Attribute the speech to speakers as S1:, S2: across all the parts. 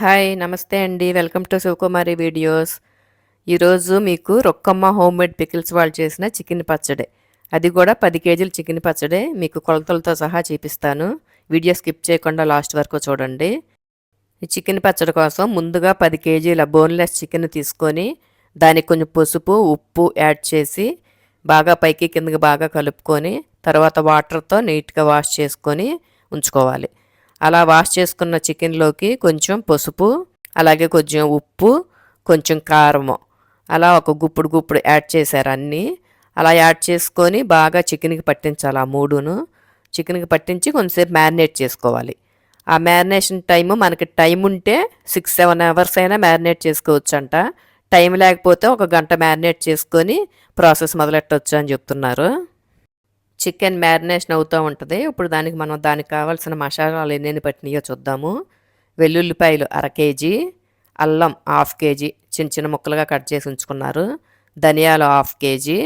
S1: Hi నమస్తే అండి. Welcome to Shivakumari videos. ఈరోజు మీకు రొక్కమ్మ హోమ్ మేడ్ పికిల్స్ వాళ్ళు చేసిన చికెన్ పచ్చడే. అది కూడా పది కేజీల చికెన్ పచ్చడే. మీకు కొలతలతో సహా చూపిస్తాను. వీడియో స్కిప్ చేయకుండా లాస్ట్ వరకు చూడండి. ఈ చికెన్ పచ్చడి కోసం ముందుగా పది కేజీల బోన్లెస్ చికెన్ తీసుకొని దానికి కొంచెం పసుపు ఉప్పు యాడ్ చేసి బాగా పైకి కిందకి బాగా కలుపుకొని తర్వాత వాటర్తో నీట్గా వాష్ చేసుకొని ఉంచుకోవాలి. అలా వాష్ చేసుకున్న చికెన్లోకి కొంచెం పసుపు అలాగే కొంచెం ఉప్పు కొంచెం కారము. అలా ఒక గుప్పుడు గుప్పుడు యాడ్ చేశారు అన్నీ. అలా యాడ్ చేసుకొని బాగా చికెన్కి పట్టించాలి ఆ మూడును. చికెన్కి పట్టించి కొంచెంసేపు మ్యారినేట్ చేసుకోవాలి. ఆ మ్యారినేషన్ టైము మనకి టైం ఉంటే సిక్స్ సెవెన్ అవర్స్ అయినా మ్యారినేట్ చేసుకోవచ్చు అంట టైం లేకపోతే ఒక గంట మ్యారినేట్ చేసుకొని ప్రాసెస్ మొదలెట్టవచ్చు అని చెప్తున్నారు. చికెన్ మ్యారినేషన్ అవుతూ ఉంటుంది. ఇప్పుడు దానికి మనం దానికి కావాల్సిన మసాలాలు ఎన్నెన్ని పట్టినాయో చూద్దాము. వెల్లుల్లిపాయలు అర కేజీ అల్లం హాఫ్ కేజీ చిన్న చిన్న ముక్కలుగా కట్ చేసి ఉంచుకున్నారు. ధనియాలు హాఫ్ కేజీ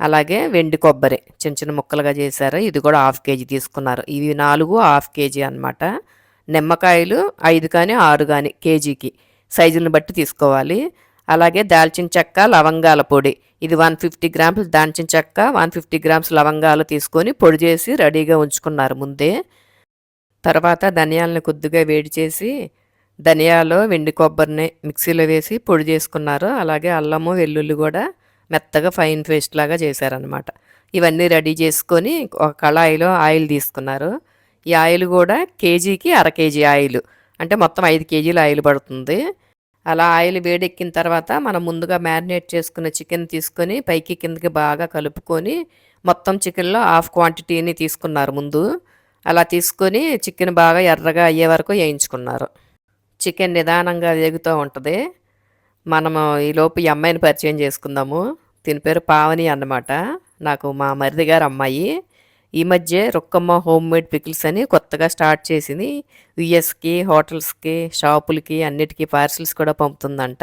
S1: అలాగే వెండి కొబ్బరి చిన్న చిన్న ముక్కలుగా చేశారు. ఇది కూడా హాఫ్ కేజీ తీసుకున్నారు. ఇవి నాలుగు హాఫ్ కేజీ అనమాట నిమ్మకాయలు ఐదు కానీ ఆరు కానీ కేజీకి సైజుని బట్టి తీసుకోవాలి. అలాగే దాల్చిన చెక్క లవంగాల పొడి. ఇది వన్ ఫిఫ్టీ గ్రామ్స్ దాల్చిన చెక్క వన్ ఫిఫ్టీ గ్రామ్స్ లవంగాలు తీసుకొని పొడి చేసి రెడీగా ఉంచుకున్నారు ముందే. తర్వాత ధనియాలను కొద్దిగా వేడి చేసి ధనియాలు వెండి కొబ్బరిని మిక్సీలో వేసి పొడి చేసుకున్నారు. అలాగే అల్లము వెల్లుల్లి కూడా మెత్తగా ఫైన్ పేస్ట్ లాగా చేశారనమాట ఇవన్నీ రెడీ చేసుకొని ఒక కళాయిలో ఆయిల్ తీసుకున్నారు. ఈ ఆయిల్ కూడా కేజీకి అర కేజీ ఆయిల్. అంటే మొత్తం ఐదు కేజీలు ఆయిల్ పడుతుంది. అలా ఆయిల్ వేడెక్కిన తర్వాత మనం ముందుగా మ్యారినేట్ చేసుకున్న చికెన్ తీసుకొని పైకి కిందకి బాగా కలుపుకొని మొత్తం చికెన్లో హాఫ్ క్వాంటిటీని తీసుకున్నారు ముందు. అలా తీసుకొని చికెన్ బాగా ఎర్రగా అయ్యే వరకు వేయించుకున్నారు. చికెన్ నిదానంగా వేగుతూ ఉంటుంది. మనము ఈలోపు ఈ అమ్మాయిని పరిచయం చేసుకుందాము. దీని పేరు పావని అన్నమాట. నాకు మా మరిది గారు అమ్మాయి. ఈ మధ్య రొక్కమ్మ హోమ్ మేడ్ పికిల్స్ అని కొత్తగా స్టార్ట్ చేసింది. యుఎస్కి హోటల్స్కి షాపులకి అన్నిటికీ పార్సిల్స్ కూడా పంపుతుందంట.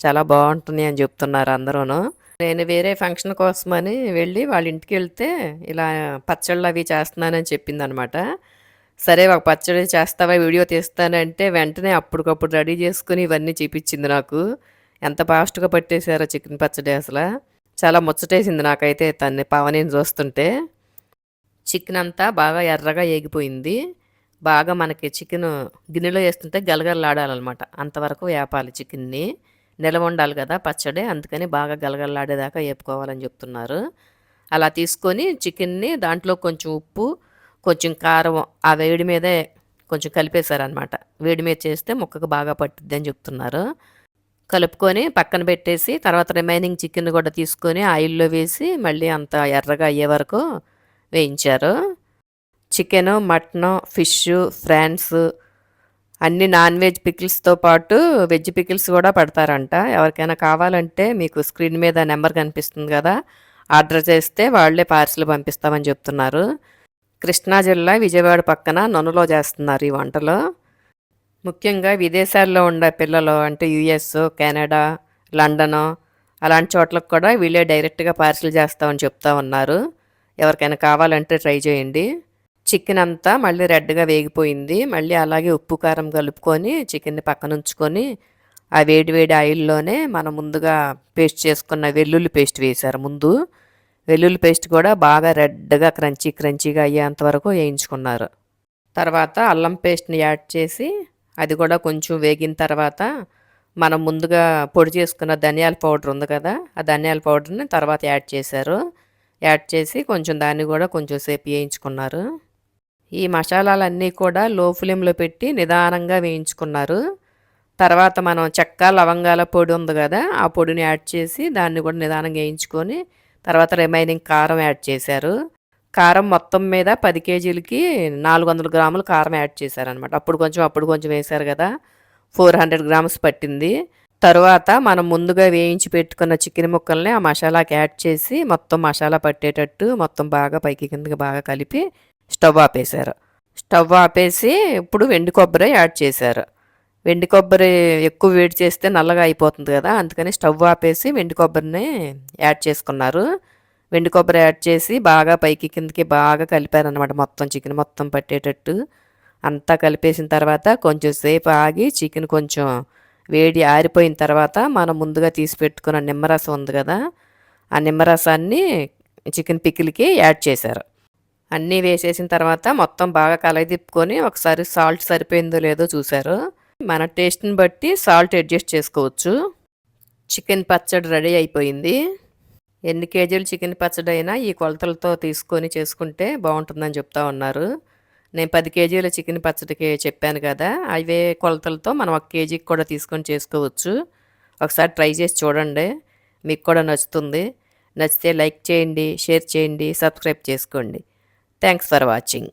S1: చాలా బాగుంటుంది అని చెప్తున్నారు అందరూను. నేను వేరే ఫంక్షన్ కోసమని వెళ్ళి వాళ్ళ ఇంటికి వెళ్తే ఇలా పచ్చళ్ళు అవి చేస్తున్నానని చెప్పింది అనమాట సరే ఒక పచ్చడి చేస్తావా వీడియో తీస్తానంటే వెంటనే అప్పటికప్పుడు రెడీ చేసుకుని ఇవన్నీ చూపించింది నాకు. ఎంత ఫాస్ట్గా పట్టేశారో చికెన్ పచ్చడి అసలు. చాలా ముచ్చటేసింది నాకైతే తన్ని పవనిని చూస్తుంటే. చికెన్ అంతా బాగా ఎర్రగా ఏగిపోయింది. బాగా మనకి చికెన్ గిన్నెలో వేస్తుంటే గలగలలాడాలన్నమాట. అంతవరకు వేపాలి చికెన్ని. నిలవ ఉండాలి కదా పచ్చడి అందుకని బాగా గలగలలాడేదాకా వేపుకోవాలని చెప్తున్నారు. అలా తీసుకొని చికెన్ని దాంట్లో కొంచెం ఉప్పు కొంచెం కారం ఆ వేడి మీదే కొంచెం కలిపేశారనమాట వేడి మీద చేస్తే ముక్కకు బాగా పట్టుద్ది అని చెప్తున్నారు. కలుపుకొని పక్కన పెట్టేసి తర్వాత రిమైనింగ్ చికెన్ కూడా తీసుకొని ఆయిల్లో వేసి మళ్ళీ అంత ఎర్రగా అయ్యే వరకు వేయించారు. చికెను మటను ఫిష్ ఫ్రాన్స్ అన్ని నాన్ వెజ్ పికిల్స్తో పాటు వెజ్ పికిల్స్ కూడా పడతారంట. ఎవరికైనా కావాలంటే మీకు స్క్రీన్ మీద నెంబర్ కనిపిస్తుంది కదా ఆర్డర్ చేస్తే వాళ్ళే పార్సిల్ పంపిస్తామని చెప్తున్నారు. కృష్ణా జిల్లా విజయవాడ పక్కన నొనలో చేస్తున్నారు ఈ వంటలు. ముఖ్యంగా విదేశాల్లో ఉండే పిల్లలు అంటే యుఎస్ కెనడా లండను అలాంటి చోట్లకు కూడా వీళ్ళే డైరెక్ట్గా పార్సిల్ చేస్తామని చెప్తా ఉన్నారు. ఎవరికైనా కావాలంటే ట్రై చేయండి. చికెన్ అంతా మళ్ళీ రెడ్గా వేగిపోయింది. మళ్ళీ అలాగే ఉప్పు కారం కలుపుకొని చికెన్ని పక్కన ఉంచుకొని ఆ వేడి వేడి ఆయిల్లోనే మనం ముందుగా పేస్ట్ చేసుకున్న వెల్లుల్లి పేస్ట్ వేశారు ముందు. వెల్లుల్లి పేస్ట్ కూడా బాగా రెడ్గా క్రంచీ క్రంచీగా అయ్యేంత వరకు వేయించుకున్నారు. తర్వాత అల్లం పేస్ట్ని యాడ్ చేసి అది కూడా కొంచెం వేగిన తర్వాత మనం ముందుగా పొడి చేసుకున్న ధనియాల పౌడర్ ఉంది కదా ఆ ధనియాల పౌడర్ని తర్వాత యాడ్ చేశారు. యాడ్ చేసి కొంచెం దాన్ని కూడా కొంచెం సేపు వేయించుకున్నారు. ఈ మసాలాలన్నీ కూడా లో ఫ్లేమ్లో పెట్టి నిదానంగా వేయించుకున్నారు. తర్వాత మనం చెక్క లవంగాల పొడి ఉంది కదా ఆ పొడిని యాడ్ చేసి దాన్ని కూడా నిదానంగా వేయించుకొని తర్వాత రిమైనింగ్ కారం యాడ్ చేశారు. కారం మొత్తం మీద పది కేజీలకి నాలుగు వందల గ్రాములు కారం యాడ్ చేశారనమాట అప్పుడు కొంచెం అప్పుడు కొంచెం వేశారు కదా ఫోర్ హండ్రెడ్ గ్రామ్స్ పట్టింది. తరువాత మనం ముందుగా వేయించి పెట్టుకున్న చికెన్ ముక్కల్ని ఆ మసాలాకి యాడ్ చేసి మొత్తం మసాలా పట్టేటట్టు మొత్తం బాగా పైకి కిందకి బాగా కలిపి స్టవ్ ఆపేశారు. స్టవ్ ఆపేసి ఇప్పుడు వెండి కొబ్బరి యాడ్ చేశారు. వెండి కొబ్బరి ఎక్కువ వేడి చేస్తే నల్లగా అయిపోతుంది కదా అందుకని స్టవ్ ఆపేసి వెండి కొబ్బరిని యాడ్ చేసుకున్నారు. వెండి కొబ్బరి యాడ్ చేసి బాగా పైకి కిందకి బాగా కలిపారనమాట మొత్తం చికెన్ మొత్తం పట్టేటట్టు. అంతా కలిపేసిన తర్వాత కొంచెం సేపు ఆగి చికెన్ కొంచెం వేడి ఆరిపోయిన తర్వాత మనం ముందుగా తీసి పెట్టుకున్న నిమ్మరసం ఉంది కదా ఆ నిమ్మరసాన్ని చికెన్ పికిల్కి యాడ్ చేశారు. అన్నీ వేసేసిన తర్వాత మొత్తం బాగా కలయి తిప్పుకొని ఒకసారి సాల్ట్ సరిపోయిందో లేదో చూశారు. మన టేస్ట్ని బట్టి సాల్ట్ అడ్జస్ట్ చేసుకోవచ్చు. చికెన్ పచ్చడి రెడీ అయిపోయింది. ఎన్ని కేజీలు చికెన్ పచ్చడి అయినా ఈ కొలతలతో తీసుకొని చేసుకుంటే బాగుంటుందని చెప్తా ఉన్నారు. నేను పది కేజీల చికెన్ పచ్చడికి చెప్పాను కదా అవే కొలతలతో మనం ఒక కేజీకి కూడా తీసుకొని చేసుకోవచ్చు. ఒకసారి ట్రై చేసి చూడండి మీకు కూడా నచ్చుతుంది. నచ్చితే లైక్ చేయండి షేర్ చేయండి సబ్స్క్రైబ్ చేసుకోండి. Thanks for watching.